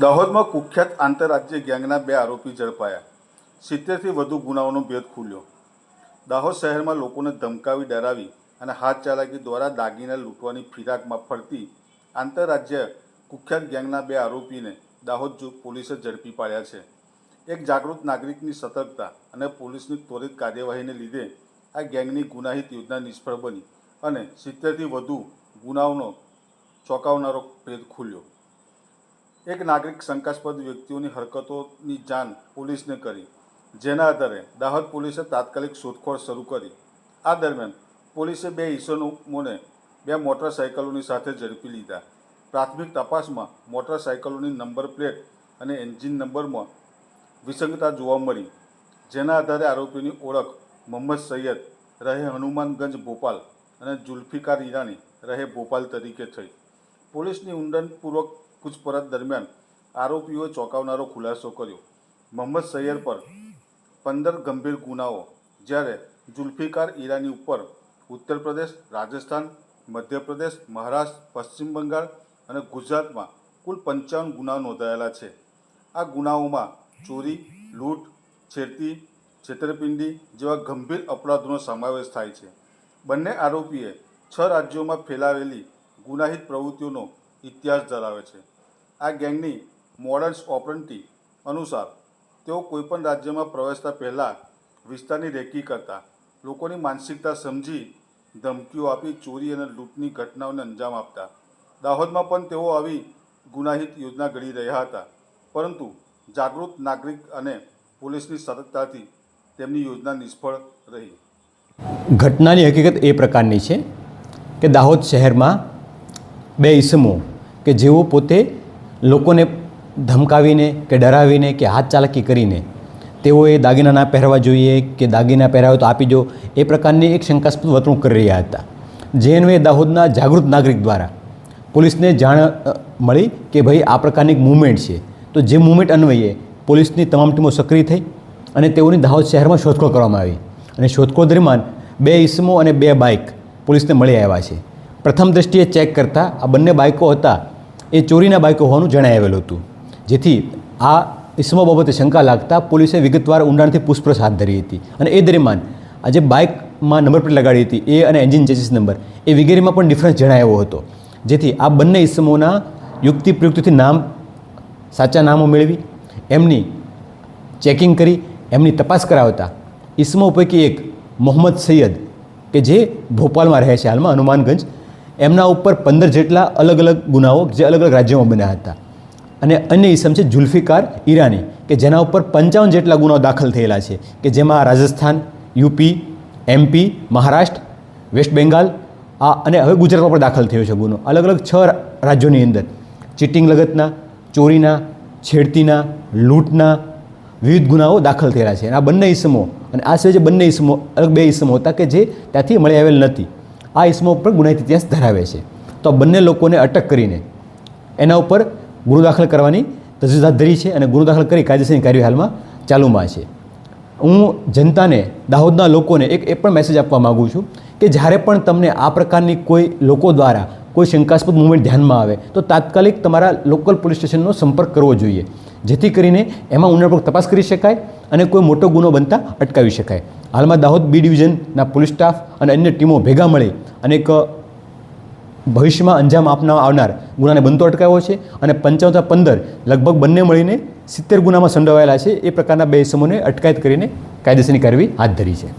દાહોદમાં કુખ્યાત આંતરરાજ્ય ગેંગના બે આરોપી ઝડપાયા. સિત્તેરથી વધુ ગુનાઓનો ભેદ ખુલ્યો. દાહોદ શહેરમાં લોકોને ધમકાવી, ડરાવી અને હાથ ચાલાકી દ્વારા દાગીના લૂંટવાની ફિરાકમાં ફરતી આંતરરાજ્ય કુખ્યાત ગેંગના બે આરોપીને દાહોદ પોલીસે ઝડપી પાડ્યા છે. એક જાગૃત નાગરિકની સતર્કતા અને પોલીસની ત્વરિત કાર્યવાહીને લીધે આ ગેંગની ગુનાહિત યોજના નિષ્ફળ બની અને સિત્તેરથી વધુ ગુનાઓનો ચોંકાવનારો ભેદ ખુલ્યો. એક નાગરિક શંકાસ્પદ વ્યક્તિઓની હરકતોની જાણ પોલીસને કરી, જેના આધારે દાહોદ પોલીસે તાત્કાલિક શોધખોળ શરૂ કરી. આ દરમિયાન પોલીસે બે ઈસમોને બે મોટરસાયકલોની સાથે ઝડપી લીધા. પ્રાથમિક તપાસમાં મોટરસાયકલોની નંબર પ્લેટ અને એન્જિન નંબરમાં વિસંગતા જોવા મળી, જેના આધારે આરોપીની ઓળખ મોહમ્મદ સૈયદ રહે હનુમાનગંજ ભોપાલ અને જુલ્ફિકાર ઈરાની રહે ભોપાલ તરીકે થઈ. પોલીસની ઊંડાણપૂર્વક પૂછપરછ દરમિયાન આરોપીઓએ ચોંકાવનારો ખુલાસો કર્યો. મોહમ્મદ સૈયદ પર પંદર ગંભીર ગુનાઓ, જ્યારે જુલ્ફિકાર ઈરાની ઉપર ઉત્તર પ્રદેશ રાજસ્થાન, મધ્યપ્રદેશ, મહારાષ્ટ્ર, પશ્ચિમ બંગાળ અને ગુજરાતમાં કુલ પંચાવન ગુના નોંધાયેલા છે. આ ગુનાઓમાં ચોરી, લૂંટ, છેડતી, છેતરપિંડી જેવા ગંભીર અપરાધોનો સમાવેશ થાય છે. બંને આરોપીએ છ રાજ્યોમાં ફેલાવેલી ગુનાહિત પ્રવૃત્તિઓનો ઇતિહાસ ધરાવે છે. આ ગેંગની મોડર્ન્સ ઓપરન્ટી અનુસાર તેઓ કોઈપણ રાજ્યમાં પ્રવેશતા પહેલાં વિસ્તારની રેકી કરતા, લોકોની માનસિકતા સમજી ધમકીઓ આપી ચોરી અને લૂંટની ઘટનાઓને અંજામ આપતા. દાહોદમાં પણ તેઓ આવી ગુનાહિત યોજના ઘડી રહ્યા હતા. પરંતુ જાગૃત નાગરિક અને પોલીસની સતર્કતાથી તેમની યોજના નિષ્ફળ રહી. ઘટનાની હકીકત એ પ્રકારની છે કે દાહોદ શહેરમાં બે ઈસમો કે જેઓ પોતે લોકોને ધમકાવીને કે ડરાવીને કે હાથ ચાલાકી કરીને તેઓએ દાગીના ના પહેરવા જોઈએ કે દાગીના પહેરાવે તો આપી દો, એ પ્રકારની એક શંકાસ્પદ વર્તણૂક કરી રહ્યા હતા. જે અન્વયે દાહોદના જાગૃત નાગરિક દ્વારા પોલીસને જાણ મળી કે ભાઈ આ પ્રકારની એક મૂવમેન્ટ છે. તો જે મૂવમેન્ટ અન્વયે પોલીસની તમામ ટીમો સક્રિય થઈ અને તેઓની દાહોદ શહેરમાં શોધખોળ કરવામાં આવી. અને શોધખોળ દરમિયાન બે ઈસમો અને બે બાઇક પોલીસને મળી આવ્યા છે. પ્રથમ દૃષ્ટિએ ચેક કરતાં આ બંને બાઇકો હતા એ ચોરીના બાઈકો હોવાનું જણાવેલું હતું. જેથી આ ઈસમો બાબતે શંકા લાગતા પોલીસે વિગતવાર ઊંડાણથી પૂછપરછ હાથ ધરી હતી. અને એ દરમિયાન આ જે બાઇકમાં નંબર પ્લેટ લગાડી હતી, એ અને એન્જિન ચેસિસ નંબર, એ વગેરેમાં પણ ડિફરન્સ જણાવ્યો હતો. જેથી આ બંને ઈસમોના યુક્તિ પ્રયુક્તિથી નામ, સાચા નામો મેળવી, એમની ચેકિંગ કરી, એમની તપાસ કરાવતા ઈસમો પૈકી એક મોહમ્મદ સૈયદ, કે જે ભોપાલમાં રહે છે હાલમાં હનુમાનગંજ એમના ઉપર પંદર જેટલા અલગ અલગ ગુનાઓ જે અલગ અલગ રાજ્યોમાં બન્યા હતા. અને અન્ય ઈસમ છે જુલ્ફિકાર ઈરાની, કે જેના ઉપર પંચાવન જેટલા ગુનાઓ દાખલ થયેલા છે, કે જેમાં Rajasthan, UP, MP, Maharashtra, West Bengal, આ અને હવે ગુજરાતમાં પણ દાખલ થયો છે ગુનો. અલગ અલગ છ રાજ્યોની અંદર. ચીટિંગ લગતના, ચોરીના, છેડતીના, લૂંટના વિવિધ ગુનાઓ દાખલ થયેલા છે. અને આ બંને ઈસમો, અને આ સિવાય જે બંને ઈસમો, અલગ બે ઈસમો હતા કે જે ત્યાંથી મળી આવેલ નથી. આ ઇસમો પર ગુનાહિત ઇતિહાસ ધરાવે છે. તો બંને લોકોને અટક કરીને એના ઉપર ગુનો દાખલ કરવાની તજવીજ ધરી છે અને ગુનો દાખલ કરી કાયદેસરની કાર્યવાહી હાલમાં ચાલુમાં છે. હું જનતાને, દાહોદના લોકોને એક એ પણ મેસેજ આપવા માગું છું કે જ્યારે પણ તમને આ પ્રકારની કોઈ લોકો દ્વારા કોઈ શંકાસ્પદ મુવમેન્ટ ધ્યાનમાં આવે, તો તાત્કાલિક તમારા લોકલ પોલીસ સ્ટેશનનો સંપર્ક કરવો જોઈએ. જેથી કરીને એમાં ઊંડાણપૂર્વક તપાસ કરી શકાય અને કોઈ મોટો ગુનો બનતા અટકાવી શકાય. હાલમાં દાહોદ બી ડિવિઝનના પોલીસ સ્ટાફ અને અન્ય ટીમો ભેગા મળી અને એક ભવિષ્યમાં અંજામ આપના આવનાર ગુનાને બનતો અટકાવ્યો છે અને પંચાવતા પંદર લગભગ બંને મળીને સિત્તેર ગુનામાં સંડોવાયેલા છે. એ પ્રકારના બે સમૂહને અટકાયત કરીને કાયદેસરની કાર્યવાહી હાથ ધરી છે.